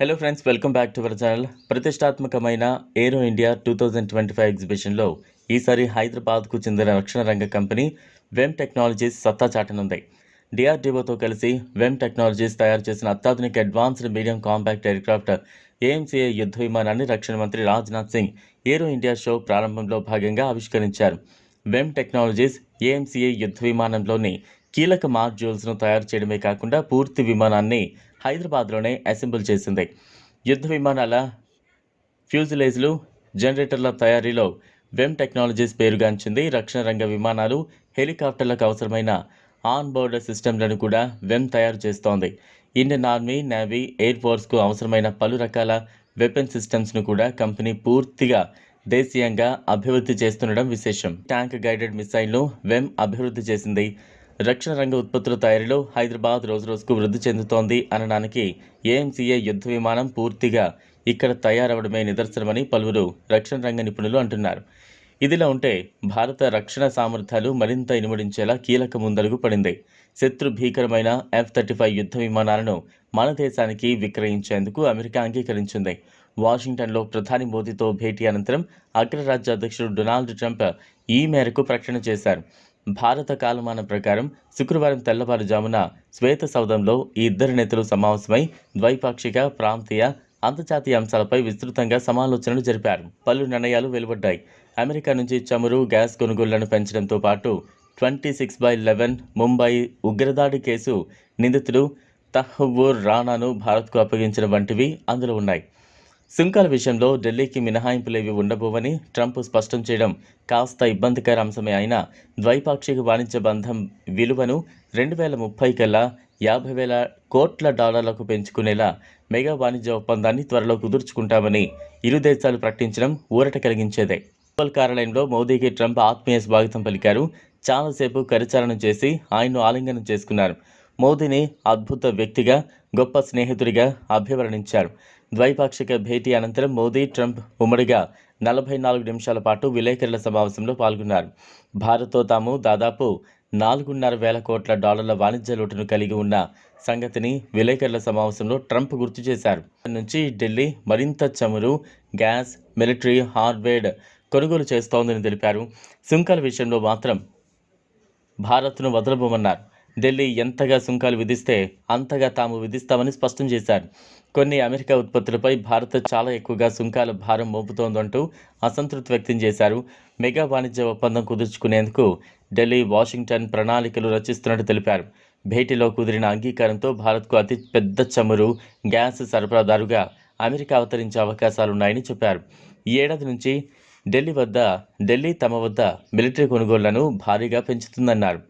Hello friends welcome back to our channel ప్రతిష్టాత్మకమైన aero India two thousand twenty five ఎగ్జిబిషన్లో ఈసారి హైదరాబాద్కు చెందిన రక్షణ రంగ కంపెనీ వెమ్ టెక్నాలజీస్ సత్తా చాటనుంది. డిఆర్డీఓతో కలిసి వెమ్ టెక్నాలజీస్ తయారు చేసిన అత్యాధునిక advanced medium compact aircraft AMCA యుద్ధ విమానాన్ని రక్షణ మంత్రి Rajnath Singh aero India show ప్రారంభంలో భాగంగా ఆవిష్కరించారు. వెమ్ టెక్నాలజీస్ ఏఎంసీఏ యుద్ధ విమానంలోని కీలక మాడ్యూల్స్ను తయారు చేయడమే కాకుండా పూర్తి విమానాన్ని హైదరాబాద్లోనే అసెంబుల్ చేసింది. యుద్ధ విమానాల ఫ్యూజిలేజ్లు జనరేటర్ల తయారీలో వెమ్ టెక్నాలజీస్ పేరుగాంచింది. రక్షణ రంగ విమానాలు హెలికాప్టర్లకు అవసరమైన ఆన్ బోర్డ్ సిస్టమ్లను కూడా వెమ్ తయారు చేస్తోంది. ఇండియన్ ఆర్మీ నేవీ ఎయిర్ ఫోర్స్కు అవసరమైన పలు రకాల వెపన్ సిస్టమ్స్ను కూడా కంపెనీ పూర్తిగా దేశీయంగా అభివృద్ధి చేస్తుండడం విశేషం. ట్యాంక్ గైడెడ్ మిసైల్ను వెమ్ అభివృద్ధి చేసింది రక్షణ రంగ ఉత్పత్తుల తయారీలో హైదరాబాద్ రోజురోజుకు వృద్ధి చెందుతోంది అనడానికి ఏఎంసీఏ యుద్ధ విమానం పూర్తిగా ఇక్కడ తయారవడమే నిదర్శనమని పలువురు రక్షణ రంగ నిపుణులు అంటున్నారు. ఇదిలా ఉంటే భారత రక్షణ సామర్థ్యాలు మరింత ఇనుమడించేలా కీలక ముందడుగు పడింది. శత్రు భీకరమైన ఎఫ్ థర్టీ ఫైవ్ యుద్ధ విమానాలను మన దేశానికి విక్రయించేందుకు అమెరికా అంగీకరించింది. వాషింగ్టన్లో ప్రధాని మోదీతో భేటీ అనంతరం అగ్రరాజ్య అధ్యక్షుడు డొనాల్డ్ ట్రంప్ ఈ మేరకు ప్రకటన చేశారు. భారత కాలమానం ప్రకారం శుక్రవారం తెల్లవారుజామున శ్వేత సౌధంలో ఈ ఇద్దరు నేతలు సమావేశమై ద్వైపాక్షిక ప్రాంతీయ అంతర్జాతీయ అంశాలపై విస్తృతంగా సమాలోచనలు జరిపారు. పలు నిర్ణయాలు వెలువడ్డాయి. అమెరికా నుంచి చమురు గ్యాస్ కొనుగోళ్ళను పెంచడంతో పాటు twenty six by eleven Mumbai ఉగ్రదాడి కేసు నిందితుడు తహ్వూర్ రాణాను భారత్కు అప్పగించడం వంటివి అందులో ఉన్నాయి. సుంకాల విషయంలో ఢిల్లీకి మినహాయింపులేవి ఉండబోవని ట్రంప్ స్పష్టం చేయడం కాస్త ఇబ్బందికర అంశమే అయినా ద్వైపాక్షిక వాణిజ్య బంధం విలువను రెండు వేల ముప్పై కల్లా యాభై వేల కోట్ల డాలర్లకు పెంచుకునేలా మెగా వాణిజ్య ఒప్పందాన్ని త్వరలో కుదుర్చుకుంటామని ఇరు దేశాలు ప్రకటించడం ఊరట కలిగించేదే. ఓవల్ కార్యాలయంలో మోదీకి ట్రంప్ ఆత్మీయ స్వాగతం పలికారు. చాలాసేపు కరచాలనం చేసి ఆయన్ను ఆలింగనం చేసుకున్నారు. మోదీని అద్భుత వ్యక్తిగా గొప్ప స్నేహితుడిగా అభివర్ణించారు. ద్వైపాక్షిక భేటీ అనంతరం మోదీ ట్రంప్ ఉమ్మడిగా నలభై నాలుగు నిమిషాల పాటు విలేకరుల సమావేశంలో పాల్గొన్నారు. భారత్తో తాము దాదాపు నాలుగున్నర వేల కోట్ల డాలర్ల వాణిజ్య లోటును కలిగి ఉన్న సంగతిని విలేకరుల సమావేశంలో ట్రంప్ గుర్తు చేశారు. నుంచి ఢిల్లీ మరింత చమురు గ్యాస్ మిలిటరీ హార్డ్వేర్ కొనుగోలు చేస్తోందని తెలిపారు. సుంకాల విషయంలో మాత్రం భారత్ను వదలబోమన్నారు. ఢిల్లీ ఎంతగా సుంకాలు విధిస్తే అంతగా తాము విధిస్తామని స్పష్టం చేశారు. కొన్ని అమెరికా ఉత్పత్తులపై భారత్ చాలా ఎక్కువగా సుంకాల భారం మోపుతోందంటూ అసంతృప్తి వ్యక్తం చేశారు. మెగా వాణిజ్య ఒప్పందం కుదుర్చుకునేందుకు ఢిల్లీ వాషింగ్టన్ ప్రణాళికలు రచిస్తున్నట్టు తెలిపారు. భేటీలో కుదిరిన అంగీకారంతో భారత్కు అతి పెద్ద చమురు గ్యాస్ సరఫరాదారుగా అమెరికా అవతరించే అవకాశాలున్నాయని చెప్పారు. ఈ ఏడాది నుంచి ఢిల్లీ వద్ద ఢిల్లీ తమ వద్ద మిలిటరీ కొనుగోళ్ళను భారీగా పెంచుతుందన్నారు.